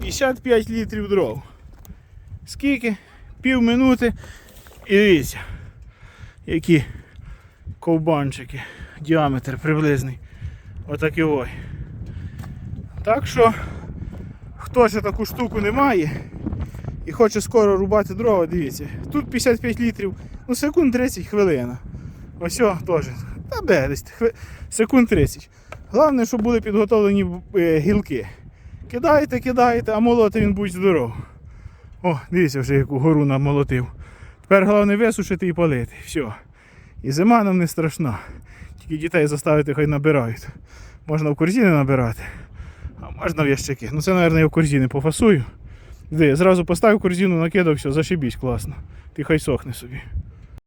55 літрів дров. Скільки? Пів минути. І дивіться, які ковбанчики. Діаметр приблизний. Отакий ой. Так що, хто ще таку штуку не має і хоче скоро рубати дрова, дивіться. Тут 55 літрів, ну секунд 30 хвилина. Ось о, теж. Та де десь секунд 30. Головне, щоб були підготовлені е, гілки. Кидаєте, кидаєте, а молоти він будь здоров. О, дивіться вже яку гору намолотив. Тепер головне висушити і палити. Все. І зима нам не страшна. Тільки дітей заставити, хай набирають. Можна в корзини набирати, а можна в ящики. Ну це, мабуть, я в корзини пофасую. Де, зразу поставив корзину, накидав, все, зашибісь класно. Ти хай сохне собі.